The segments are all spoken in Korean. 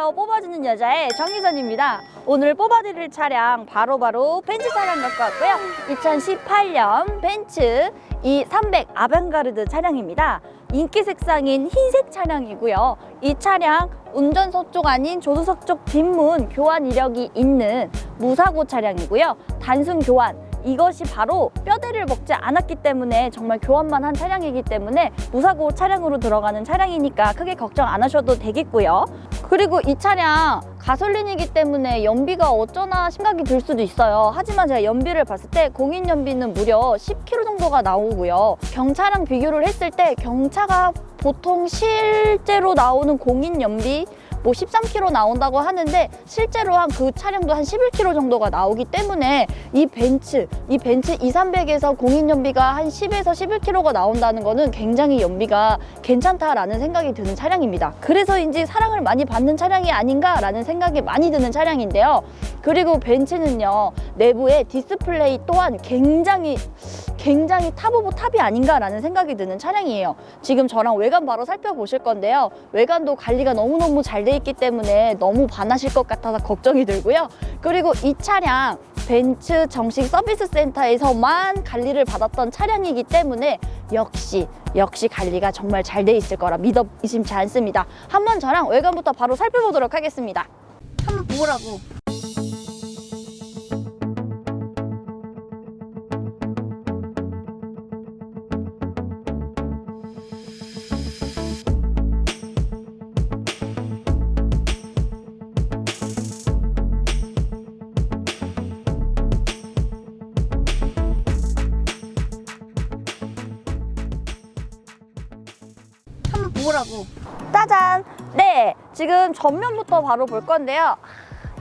안녕하세요. 뽑아주는 여자의 정희선입니다. 오늘 뽑아드릴 차량 바로바로 벤츠 차량 갖고 왔고요. 2018년 벤츠 E300 아방가르드 차량입니다. 인기 색상인 흰색 차량이고요. 이 차량 운전석 쪽 아닌 조수석 쪽 뒷문 교환 이력이 있는 무사고 차량이고요. 단순 교환. 이것이 바로 뼈대를 먹지 않았기 때문에 정말 교환만 한 차량이기 때문에 무사고 차량으로 들어가는 차량이니까 크게 걱정 안 하셔도 되겠고요. 그리고 이 차량 가솔린이기 때문에 연비가 어쩌나 생각이 들 수도 있어요. 하지만 제가 연비를 봤을 때 공인 연비는 무려 10km 정도가 나오고요. 경차랑 비교를 했을 때 경차가 보통 실제로 나오는 공인 연비 뭐 13km 나온다고 하는데 실제로 한 그 차량도 한 11km 정도가 나오기 때문에 이 벤츠, 이 벤츠 2300에서 공인 연비가 한 10에서 11km가 나온다는 거는 굉장히 연비가 괜찮다라는 생각이 드는 차량입니다. 그래서인지 사랑을 많이 받는 차량이 아닌가라는 생각이 많이 드는 차량인데요. 그리고 벤츠는요, 내부에 디스플레이 또한 굉장히 굉장히 탑 오브 탑이 아닌가라는 생각이 드는 차량이에요. 지금 저랑 외관 바로 살펴보실 건데요. 외관도 관리가 너무너무 잘돼 있기 때문에 너무 반하실 것 같아서 걱정이 들고요. 그리고 이 차량 벤츠 정식 서비스 센터에서만 관리를 받았던 차량이기 때문에 역시 역시 관리가 정말 잘 돼 있을 거라 믿어 의심치 않습니다. 한번 저랑 외관부터 바로 살펴보도록 하겠습니다. 한번 보라고. 짜잔! 네, 지금 전면부터 바로 볼 건데요.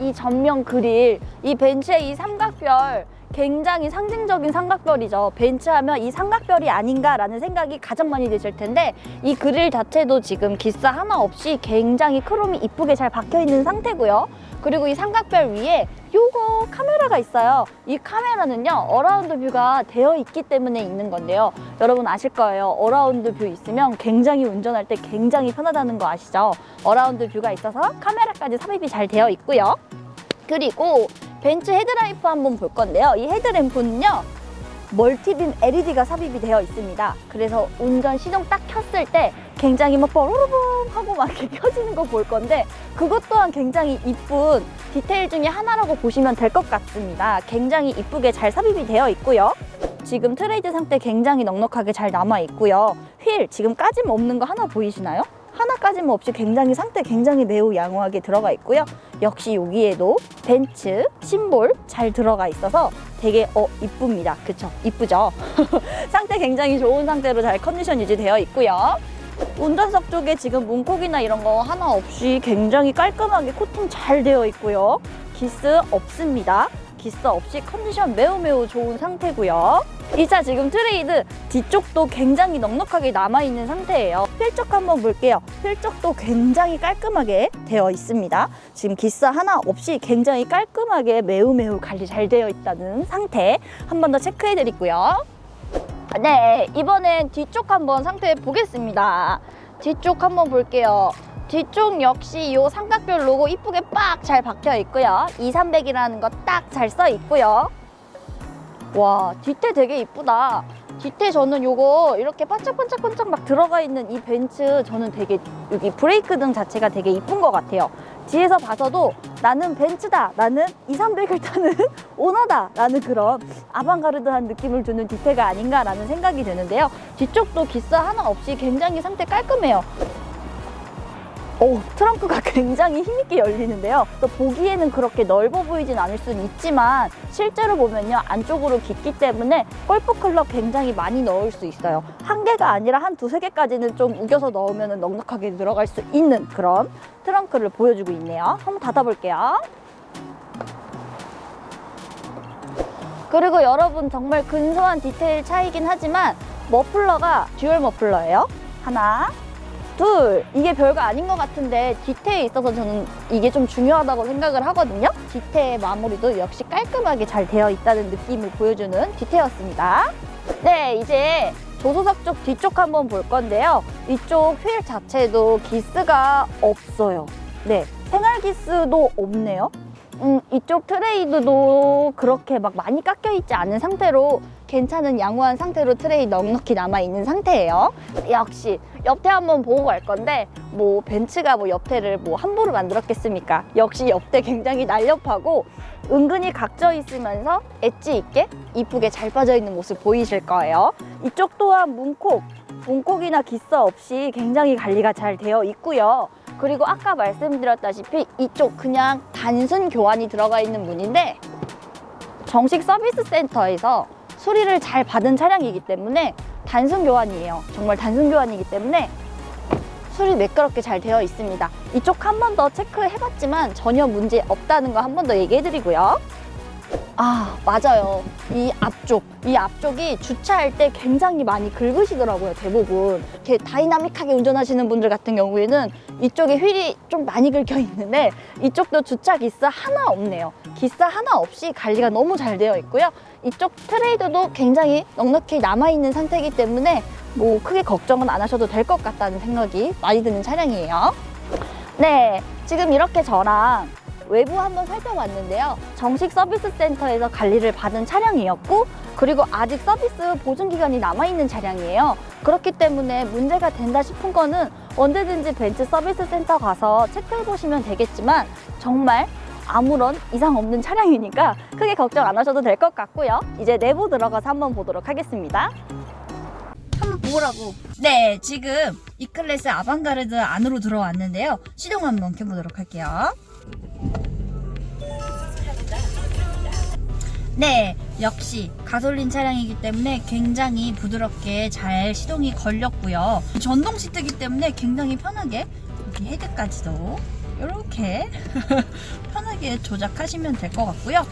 이 전면 그릴, 이 벤츠의 이 삼각별, 굉장히 상징적인 삼각별이죠. 벤츠하면 이 삼각별이 아닌가라는 생각이 가장 많이 드실 텐데 이 그릴 자체도 지금 기스 하나 없이 굉장히 크롬이 이쁘게 잘 박혀 있는 상태고요. 그리고 이 삼각별 위에 요거 카메라가 있어요. 이 카메라는요, 어라운드 뷰가 되어 있기 때문에 있는 건데요. 여러분 아실 거예요. 어라운드 뷰 있으면 굉장히 운전할 때 굉장히 편하다는 거 아시죠? 어라운드 뷰가 있어서 카메라까지 삽입이 잘 되어 있고요. 그리고 벤츠 헤드라이프 한번 볼 건데요. 이 헤드램프는요. 멀티빔 LED가 삽입이 되어 있습니다. 그래서 운전 시동 딱 켰을 때 굉장히 막 뽀로로봉 하고 막 이렇게 켜지는 거 볼 건데 그것 또한 굉장히 이쁜 디테일 중에 하나라고 보시면 될 것 같습니다. 굉장히 이쁘게 잘 삽입이 되어 있고요. 지금 트레이드 상태 굉장히 넉넉하게 잘 남아 있고요. 휠 지금 까짐 없는 거 하나 보이시나요? 하나 까짐 없이 굉장히 상태 굉장히 매우 양호하게 들어가 있고요. 역시 여기에도 벤츠 심볼 잘 들어가 있어서 되게 어 이쁩니다. 그쵸? 이쁘죠? 상태 굉장히 좋은 상태로 잘 컨디션 유지되어 있고요. 운전석 쪽에 지금 문콕이나 이런 거 하나 없이 굉장히 깔끔하게 코팅 잘 되어 있고요. 기스 없습니다. 기스 없이 컨디션 매우 매우 좋은 상태고요. 이 차 지금 트레이드 뒤쪽도 굉장히 넉넉하게 남아있는 상태예요. 필적 한번 볼게요. 필적도 굉장히 깔끔하게 되어 있습니다. 지금 기스 하나 없이 굉장히 깔끔하게 매우 매우 관리 잘 되어 있다는 상태 한 번 더 체크해 드리고요. 네, 이번엔 뒤쪽 한번 상태 보겠습니다. 뒤쪽 한번 볼게요. 뒤쪽 역시 이 삼각별 로고 이쁘게 빡 잘 박혀 있고요. 2300이라는 거 딱 잘 써 있고요. 와, 뒤태 되게 이쁘다. 뒤태 저는 요거 이렇게 반짝반짝반짝 막 들어가 있는 이 벤츠 저는 되게 여기 브레이크 등 자체가 되게 이쁜 것 같아요. 뒤에서 봐서도 나는 벤츠다, 나는 2300을 타는 오너다 라는 그런 아방가르드한 느낌을 주는 디테가 아닌가 라는 생각이 드는데요. 뒤쪽도 기스 하나 없이 굉장히 상태 깔끔해요. 오, 트렁크가 굉장히 힘있게 열리는데요. 또 보기에는 그렇게 넓어 보이진 않을 수는 있지만 실제로 보면요. 안쪽으로 깊기 때문에 골프클럽 굉장히 많이 넣을 수 있어요. 한 개가 아니라 한 두세 개까지는 좀 우겨서 넣으면 넉넉하게 들어갈 수 있는 그런 트렁크를 보여주고 있네요. 한번 닫아볼게요. 그리고 여러분 정말 근소한 디테일 차이긴 하지만 머플러가 듀얼 머플러예요. 하나, 둘 이게 별거 아닌 것 같은데 뒤태에 있어서 저는 이게 좀 중요하다고 생각을 하거든요 뒤태 마무리도 역시 깔끔하게 잘 되어 있다는 느낌을 보여주는 뒤태였습니다 네 이제 조수석 쪽 뒤쪽 한번 볼 건데요 이쪽 휠 자체도 기스가 없어요. 네, 생활 기스도 없네요. 음, 이쪽 트레이드도 그렇게 막 많이 깎여 있지 않은 상태로 괜찮은 양호한 상태로 트레이 넉넉히 남아 있는 상태예요. 역시 옆태 한번 보고 갈 건데 뭐 벤츠가 뭐 옆태를 뭐 함부로 만들었겠습니까? 역시 옆태 굉장히 날렵하고 은근히 각져 있으면서 엣지 있게 이쁘게 잘 빠져 있는 모습 보이실 거예요. 이쪽 또한 문콕, 문콕이나 기스 없이 굉장히 관리가 잘 되어 있고요. 그리고 아까 말씀드렸다시피 이쪽 그냥 단순 교환이 들어가 있는 문인데 정식 서비스 센터에서 수리를 잘 받은 차량이기 때문에 단순 교환이에요. 정말 단순 교환이기 때문에 수리 매끄럽게 잘 되어 있습니다. 이쪽 한 번 더 체크해봤지만 전혀 문제 없다는 거 한 번 더 얘기해드리고요. 아 맞아요. 이 앞쪽, 이 앞쪽이 주차할 때 굉장히 많이 긁으시더라고요. 대부분 이렇게 다이나믹하게 운전하시는 분들 같은 경우에는 이쪽에 휠이 좀 많이 긁혀 있는데 이쪽도 주차 기스 하나 없네요. 기스 하나 없이 관리가 너무 잘 되어 있고요. 이쪽 트레이드도 굉장히 넉넉히 남아 있는 상태이기 때문에 뭐 크게 걱정은 안 하셔도 될 것 같다는 생각이 많이 드는 차량이에요. 네, 지금 이렇게 저랑 외부 한번 살펴봤는데요. 정식 서비스 센터에서 관리를 받은 차량이었고, 그리고 아직 서비스 보증 기간이 남아 있는 차량이에요. 그렇기 때문에 문제가 된다 싶은 거는 언제든지 벤츠 서비스 센터 가서 체크해 보시면 되겠지만, 정말 아무런 이상 없는 차량이니까 크게 걱정 안 하셔도 될 것 같고요. 이제 내부 들어가서 한번 보도록 하겠습니다. 한번 보라고. 네, 지금 이클래스 아방가르드 안으로 들어왔는데요. 시동 한번 켜보도록 할게요. 네, 역시 가솔린 차량이기 때문에 굉장히 부드럽게 잘 시동이 걸렸고요. 전동 시트이기 때문에 굉장히 편하게 여기 헤드까지도 이렇게 편하게 조작하시면 될 것 같고요.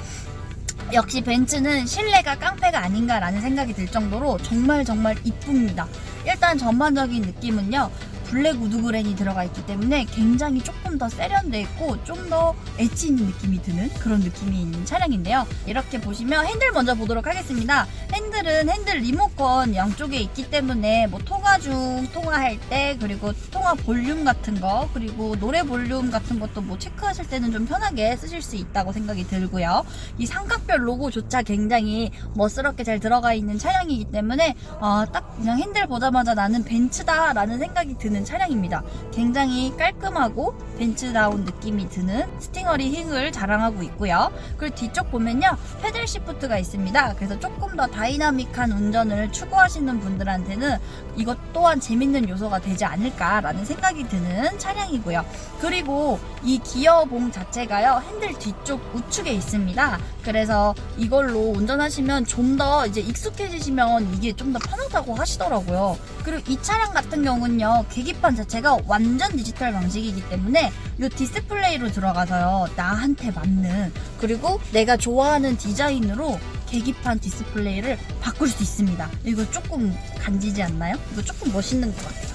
역시 벤츠는 실내가 깡패가 아닌가라는 생각이 들 정도로 정말 정말 이쁩니다. 일단 전반적인 느낌은요. 블랙 우드그랜이 들어가 있기 때문에 굉장히 조금 더 세련돼 있고 좀 더 엣지 있는 느낌이 드는 그런 느낌이 있는 차량인데요. 이렇게 보시면 핸들 먼저 보도록 하겠습니다. 핸들은 핸들 리모컨 양쪽에 있기 때문에 뭐 통화 중 통화할 때 그리고 통화 볼륨 같은 거 그리고 노래 볼륨 같은 것도 뭐 체크하실 때는 좀 편하게 쓰실 수 있다고 생각이 들고요. 이 삼각별 로고조차 굉장히 멋스럽게 잘 들어가 있는 차량이기 때문에 어, 딱 그냥 핸들 보자마자 나는 벤츠다라는 생각이 드는 차량입니다. 굉장히 깔끔하고 벤츠다운 느낌이 드는 스팅어리 힐을 자랑하고 있고요. 그리고 뒤쪽 보면요. 페들 시프트가 있습니다. 그래서 조금 더 다이나믹한 운전을 추구하시는 분들한테는 이것 또한 재밌는 요소가 되지 않을까라는 생각이 드는 차량이고요. 그리고 이 기어봉 자체가요. 핸들 뒤쪽 우측에 있습니다. 그래서 이걸로 운전하시면 좀 더 이제 익숙해지시면 이게 좀 더 편하다고 하시더라고요. 그리고 이 차량 같은 경우는요. 계기 판 자체가 완전 디지털 방식이기 때문에 이 디스플레이로 들어가서요. 나한테 맞는 그리고 내가 좋아하는 디자인으로 계기판 디스플레이를 바꿀 수 있습니다. 이거 조금 간지지 않나요? 이거 조금 멋있는 것 같아요.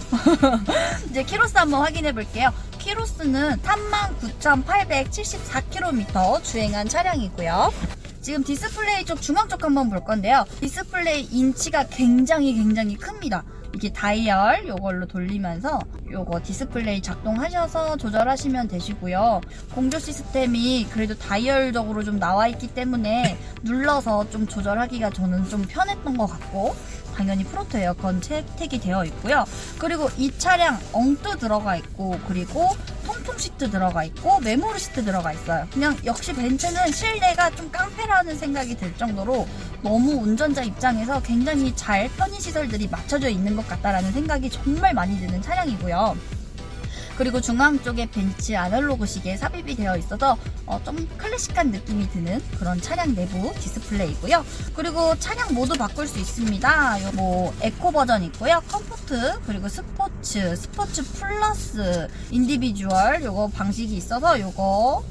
이제 키로수 한번 확인해 볼게요. 키로수는 39,874km 주행한 차량이고요. 지금 디스플레이 쪽 중앙 쪽 한번 볼 건데요. 디스플레이 인치가 굉장히 굉장히 큽니다. 이게 다이얼 요걸로 돌리면서 요거 디스플레이 작동하셔서 조절하시면 되시고요. 공조 시스템이 그래도 다이얼적으로 좀 나와 있기 때문에 눌러서 좀 조절하기가 저는 좀 편했던 것 같고 당연히 프로토 에어컨 채택이 되어 있고요. 그리고 이 차량 엉뜨 들어가 있고 그리고 통풍 시트 들어가 있고 메모리 시트 들어가 있어요. 그냥 역시 벤츠는 실내가 좀 깡패라는 생각이 들 정도로 너무 운전자 입장에서 굉장히 잘 편의 시설들이 맞춰져 있는 것 같다라는 생각이 정말 많이 드는 차량이고요. 그리고 중앙 쪽에 벤츠 아날로그 시계 삽입이 되어 있어서 어, 좀 클래식한 느낌이 드는 그런 차량 내부 디스플레이고요. 그리고 차량 모두 바꿀 수 있습니다. 요뭐 에코 버전 있고요. 컴포트 그리고 스포츠, 스포츠 플러스, 인디비주얼 요거 방식이 있어서 요거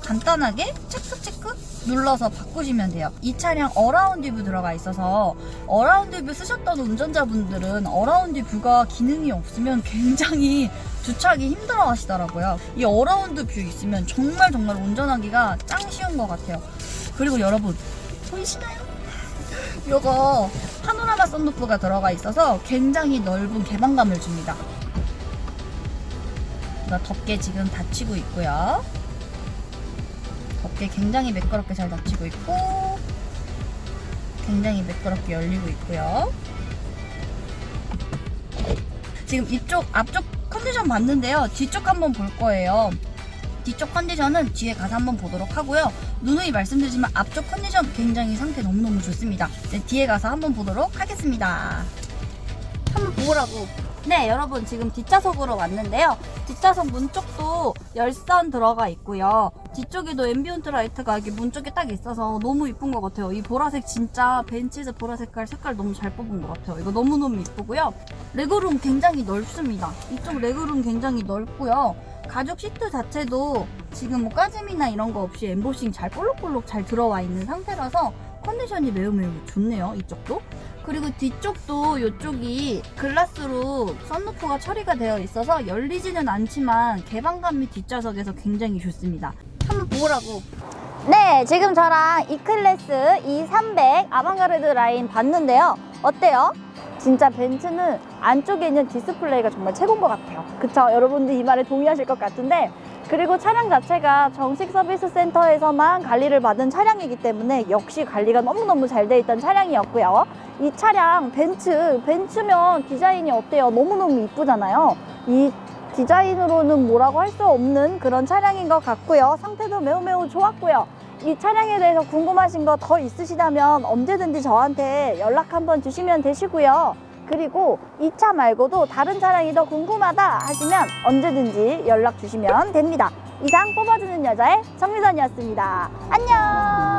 간단하게 체크 체크 눌러서 바꾸시면 돼요. 이 차량 어라운드 뷰 들어가 있어서 어라운드 뷰 쓰셨던 운전자분들은 어라운드 뷰가 기능이 없으면 굉장히 주차하기 힘들어 하시더라고요. 이 어라운드 뷰 있으면 정말 정말 운전하기가 짱 쉬운 것 같아요. 그리고 여러분 보이시나요? 요거 파노라마 썬루프가 들어가 있어서 굉장히 넓은 개방감을 줍니다. 이거 덮개 지금 닫히고 있고요. 덮개 굉장히 매끄럽게 잘 닫히고 있고 굉장히 매끄럽게 열리고 있고요. 지금 이쪽 앞쪽 컨디션 봤는데요. 뒤쪽 한번 볼 거예요. 뒤쪽 컨디션은 뒤에 가서 한번 보도록 하고요. 누누이 말씀드리지만 앞쪽 컨디션 굉장히 상태 너무너무 좋습니다. 네, 뒤에 가서 한번 보도록 하겠습니다. 한번 보라고. 네, 여러분 지금 뒷좌석으로 왔는데요. 뒷좌석 문 쪽도 열선 들어가 있고요. 뒤쪽에도 앰비언트 라이트가 이렇게 문 쪽에 딱 있어서 너무 이쁜 것 같아요. 이 보라색 진짜 벤츠에서 보라 색깔 색깔 너무 잘 뽑은 것 같아요. 이거 너무너무 이쁘고요. 레그룸 굉장히 넓습니다. 이쪽 레그룸 굉장히 넓고요. 가죽 시트 자체도 지금 뭐 까짐이나 이런 거 없이 엠보싱 잘 볼록볼록 잘 들어와 있는 상태라서 컨디션이 매우 매우 좋네요. 이쪽도. 그리고 뒤쪽도 이쪽이 글라스로 썬루프가 처리가 되어 있어서 열리지는 않지만 개방감이 뒷좌석에서 굉장히 좋습니다. 한번 보라고. 네, 지금 저랑 E클래스 E300 아방가르드 라인 봤는데요. 어때요? 진짜 벤츠는 안쪽에 있는 디스플레이가 정말 최고인 것 같아요. 그쵸? 여러분들 이 말에 동의하실 것 같은데 그리고 차량 자체가 정식 서비스 센터에서만 관리를 받은 차량이기 때문에 역시 관리가 너무너무 잘 돼 있던 차량이었고요. 이 차량 벤츠, 벤츠면 디자인이 어때요? 너무너무 이쁘잖아요. 이 디자인으로는 뭐라고 할 수 없는 그런 차량인 것 같고요. 상태도 매우 매우 좋았고요. 이 차량에 대해서 궁금하신 거 더 있으시다면 언제든지 저한테 연락 한번 주시면 되시고요. 그리고 이 차 말고도 다른 차량이 더 궁금하다 하시면 언제든지 연락 주시면 됩니다. 이상 뽑아주는 여자의 정미선이었습니다. 안녕!